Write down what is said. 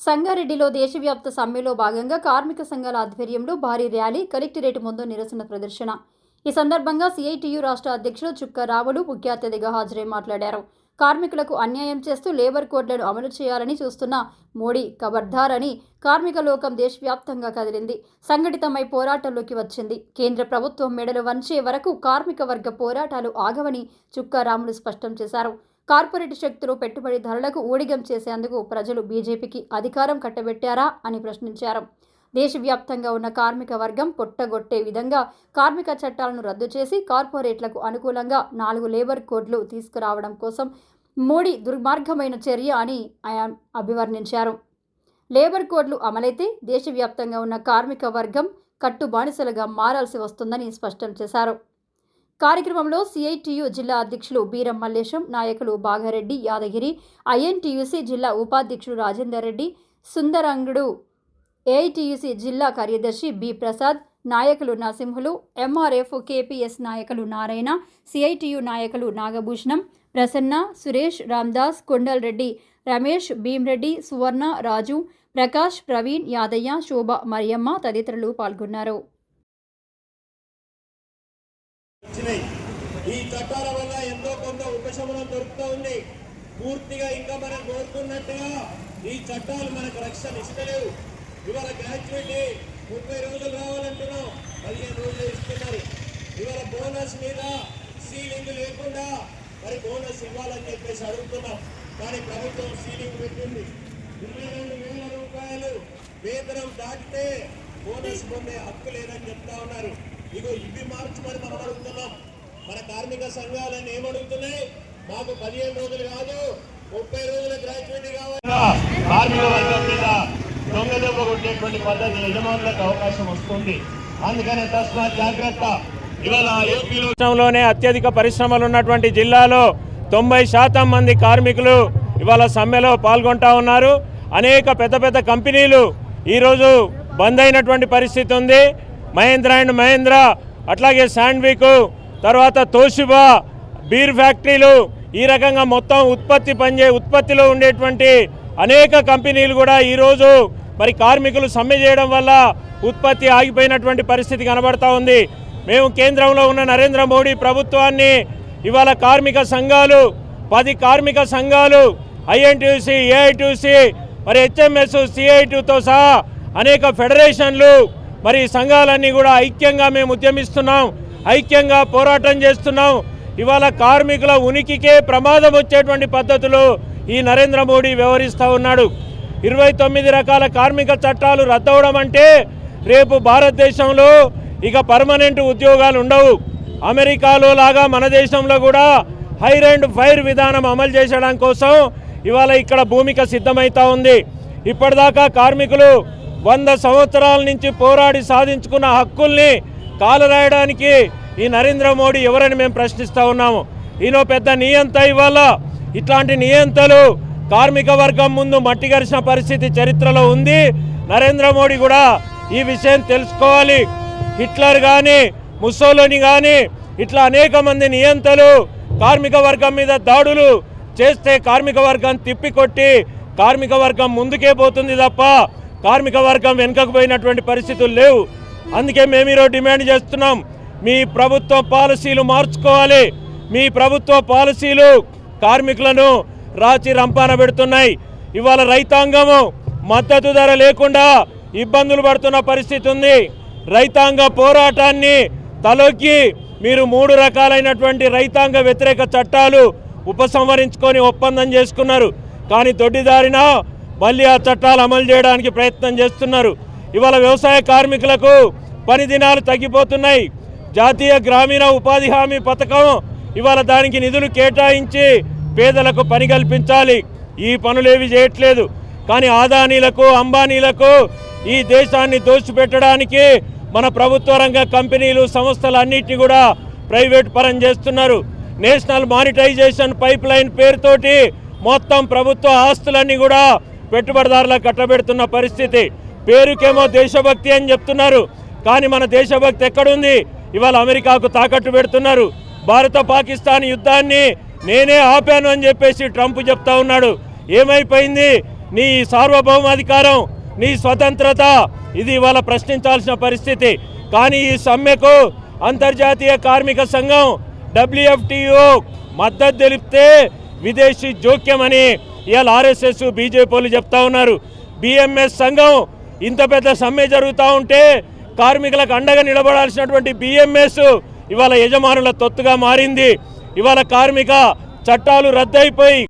సంగారెడ్డిలో దేశవ్యాప్త సమ్మెలో భాగంగా కార్మిక సంఘాల ఆధ్వర్యంలో భారీ ర్యాలీ కలెక్టరేట్ ముందు నిరసన ప్రదర్శన. ఈ సందర్భంగా సిఐటియు రాష్ట్ర అధ్యక్షుడు చుక్క రావులు ముఖ్య అతిథిగా హాజరై మాట్లాడారు. కార్మికులకు అన్యాయం చేస్తూ లేబర్ కోడ్లను అమలు చేయాలని చూస్తున్న మోడీ కబర్ధార్ అని కార్మిక లోకం దేశవ్యాప్తంగా కదిలింది. సంఘటితమై పోరాటంలోకి వచ్చింది. కేంద్ర ప్రభుత్వం మెడలు వంచే వరకు కార్మిక వర్గ పోరాటాలు ఆగవని చుక్కారాములు స్పష్టం చేశారు. కార్పొరేట్ శక్తులు పెట్టుబడిదారులకు ఊడిగం చేసేందుకు ప్రజలు బీజేపీకి అధికారం కట్టబెట్టారా అని ప్రశ్నించారు. దేశవ్యాప్తంగా ఉన్న కార్మిక వర్గం పొట్టగొట్టే విధంగా కార్మిక చట్టాలను రద్దు చేసి కార్పొరేట్లకు అనుకూలంగా నాలుగు లేబర్ కోడ్లు తీసుకురావడం కోసం మోడీ దుర్మార్గమైన చర్య అని ఆయన అభివర్ణించారు. లేబర్ కోడ్లు అమలైతే దేశవ్యాప్తంగా ఉన్న కార్మిక వర్గం కట్టు బానిసలుగా మారాల్సి వస్తుందని స్పష్టం చేశారు. కార్యక్రమంలో సిఐటియు జిల్లా అధ్యక్షులు బీరం మల్లేశం నాయకులు బాగారెడ్డి యాదగిరి ఐఎన్టీయూసీ జిల్లా ఉపాధ్యక్షుడు రాజేందర్ రెడ్డి సుందరంగుడు ఏఐటీయూసీ జిల్లా కార్యదర్శి బి ప్రసాద్ నాయకులు నరసింహులు ఎంఆర్ఎఫ్ కేపీఎస్ నాయకులు నారాయణ సిఐటియు నాయకులు నాగభూషణం ప్రసన్న సురేష్ రామ్దాస్ కొండల్ రెడ్డి రమేష్ భీమ్రెడ్డి సువర్ణ రాజు ప్రకాష్ ప్రవీణ్ యాదయ్య శోభ మరియమ్మ తదితరులు పాల్గొన్నారు. ఉన్నాయి ఈ చట్టాల వల్ల ఎంతో కొంత ఉపశమనం దొరుకుతూ ఉంది. పూర్తిగా ఇంకా మనం కోరుకున్నట్టుగా ఈ చట్టాలు మనకు రక్షణ ఇస్తలేవు. ఇవాళ గ్రాడ్యుయేట్ ముప్పై రోజులు రావాలంటున్నాం. పదిహేను రోజులు ఇస్తున్నారు. ఇవాళ బోనస్ మీద సీలింగ్ లేకుండా మరి బోనస్ ఇవ్వాలని చెప్పేసి అడుగుతున్నాం. కానీ ప్రభుత్వం సీలింగ్ పెట్టింది. ఇరవై రెండు వేల రూపాయలు వేతనం దాటితే బోనస్ పొందే హక్కు లేదని చెప్తా ఉన్నారు. ఇగో ఇవి మార్చమని మనం అడుగుతున్నాం. మన కార్మిక సంఘాలన్నీ ఏమడుగుతున్నాయి? మాకు పదిహేను రోజులు కాదు ముప్పై రోజుల గ్రాడ్యుయేట్ కావాలి. కార్మిక వర్గం మీద దొంగ దెబ్బ కొట్టేటువంటి పద్ధతి యజమానులకు అవకాశం వస్తుంది. అందుకనే తస్మాత్ జాగ్రత్త. రాష్ట్రంలోనే అత్యధిక పరిశ్రమలు ఉన్నటువంటి జిల్లాలో తొంభై శాతం మంది కార్మికులు ఇవాళ సమ్మెలో పాల్గొంటా ఉన్నారు. అనేక పెద్ద పెద్ద కంపెనీలు ఈరోజు బంద్ అయినటువంటి పరిస్థితి ఉంది. మహేంద్ర అండ్ మహేంద్ర అట్లాగే శాండ్విక్ తర్వాత తోషిబా బీర్ ఫ్యాక్టరీలు ఈ రకంగా మొత్తం ఉత్పత్తి పనిచే ఉత్పత్తిలో ఉండేటువంటి అనేక కంపెనీలు కూడా ఈరోజు మరి కార్మికులు సమ్మె చేయడం వల్ల ఉత్పత్తి ఆగిపోయినటువంటి పరిస్థితి కనబడతా ఉంది. మేము కేంద్రంలో ఉన్న నరేంద్ర మోడీ ప్రభుత్వాన్ని ఇవాళ కార్మిక సంఘాలు పది కార్మిక సంఘాలు ఐఎన్టీసీ ఏఐటీసీ మరి హెచ్ఎంఎస్ సిఐటీతో సహా అనేక ఫెడరేషన్లు మరి సంఘాలన్నీ కూడా ఐక్యంగా మేము ఉద్యమిస్తున్నాం ఐక్యంగా పోరాటం చేస్తున్నాం. ఇవాళ కార్మికుల ఉనికికే ప్రమాదం వచ్చేటువంటి పద్ధతులు ఈ నరేంద్ర మోడీ వ్యవహరిస్తూ ఉన్నాడు. ఇరవై తొమ్మిది రకాల కార్మిక చట్టాలు రద్దవడం అంటే రేపు భారతదేశంలో ఇక పర్మనెంట్ ఉద్యోగాలు ఉండవు. అమెరికాలో లాగా మన దేశంలో కూడా హైర్ అండ్ ఫైర్ విధానం అమలు చేసడం కోసం ఇవాళ ఇక్కడ భూమిక సిద్ధమవుతా ఉంది. ఇప్పటిదాకా కార్మికులు వంద సంవత్సరాల నుంచి పోరాడి సాధించుకున్న హక్కుల్ని కాలరాయడానికి ఈ నరేంద్ర మోడీ ఎవరని మేము ప్రశ్నిస్తూ ఉన్నాము. ఈయన పెద్ద నియంత ఇవాళ ఇట్లాంటి నియంతలు కార్మిక వర్గం ముందు మట్టిగరిసిన పరిస్థితి చరిత్రలో ఉంది. నరేంద్ర మోడీ కూడా ఈ విషయం తెలుసుకోవాలి. హిట్లర్ కానీ ముసోలోని కానీ ఇట్లా అనేక మంది నియంతలు కార్మిక వర్గం మీద దాడులు చేస్తే కార్మిక వర్గం తిప్పికొట్టి కార్మిక వర్గం ముందుకే పోతుంది తప్ప కార్మిక వర్గం వెనుకకు పోయినటువంటి పరిస్థితులు లేవు. అందుకే మేము ఈరోజు డిమాండ్ చేస్తున్నాం మీ ప్రభుత్వ పాలసీలు మార్చుకోవాలి. మీ ప్రభుత్వ పాలసీలు కార్మికులను రాచి రంపాన పెడుతున్నాయి. ఇవాళ రైతాంగము మద్దతు ధర లేకుండా ఇబ్బందులు పడుతున్న పరిస్థితి ఉంది. రైతాంగ పోరాటాన్ని తలొక్కి మీరు మూడు రకాలైనటువంటి రైతాంగ వ్యతిరేక చట్టాలు ఉపసంహరించుకొని ఒప్పందం చేసుకున్నారు. కానీ దొడ్డిదారిన మళ్ళీ ఆ చట్టాలు అమలు చేయడానికి ప్రయత్నం చేస్తున్నారు. ఇవాళ వ్యవసాయ కార్మికులకు పని దినాలు తగ్గిపోతున్నాయి. జాతీయ గ్రామీణ ఉపాధి హామీ పథకం ఇవాళ దానికి నిధులు కేటాయించి పేదలకు పని కల్పించాలి. ఈ పనులేవి చేయట్లేదు. కానీ ఆదానీలకు అంబానీలకు ఈ దేశాన్ని దోచిపెట్టడానికి మన ప్రభుత్వ రంగ కంపెనీలు సంస్థలు అన్నిటిని కూడా ప్రైవేట్ పరం చేస్తున్నారు. నేషనల్ మానిటైజేషన్ పైప్ లైన్ పేరుతోటి మొత్తం ప్రభుత్వ ఆస్తులన్నీ కూడా పెట్టుబడిదారులకు కట్టబెడుతున్న పరిస్థితి. పేరుకేమో దేశభక్తి అని చెప్తున్నారు. కానీ మన దేశభక్తి ఎక్కడుంది? ఇవాళ అమెరికాకు తాకట్టు పెడుతున్నారు. భారత పాకిస్తాన్ యుద్ధాన్ని నేనే ఆపాను అని చెప్పేసి ట్రంప్ చెప్తా ఉన్నాడు. ఏమైపోయింది? నీ సార్వభౌమాధికారం నీ స్వతంత్రత ఇది ఇవాళ ప్రశ్నించాల్సిన పరిస్థితి. కానీ ఈ సమ్మెకు అంతర్జాతీయ కార్మిక సంఘం డబ్ల్యూఎఫ్టిఓ మద్దతు తెలిపితే విదేశీ జోక్యమని ఇవాళ ఆర్ఎస్ఎస్ బీజేపీలు చెప్తా ఉన్నారు బిఎంఎస్ సంఘం ఇంత పెద్ద సమ్మె జరుగుతూ ఉంటే కార్మికులకు అండగా నిలబడాల్సినటువంటి బిఎంఎస్ ఇవాళ యజమానుల తొత్తుగా మారింది. ఇవాళ కార్మిక చట్టాలు రద్దయిపోయి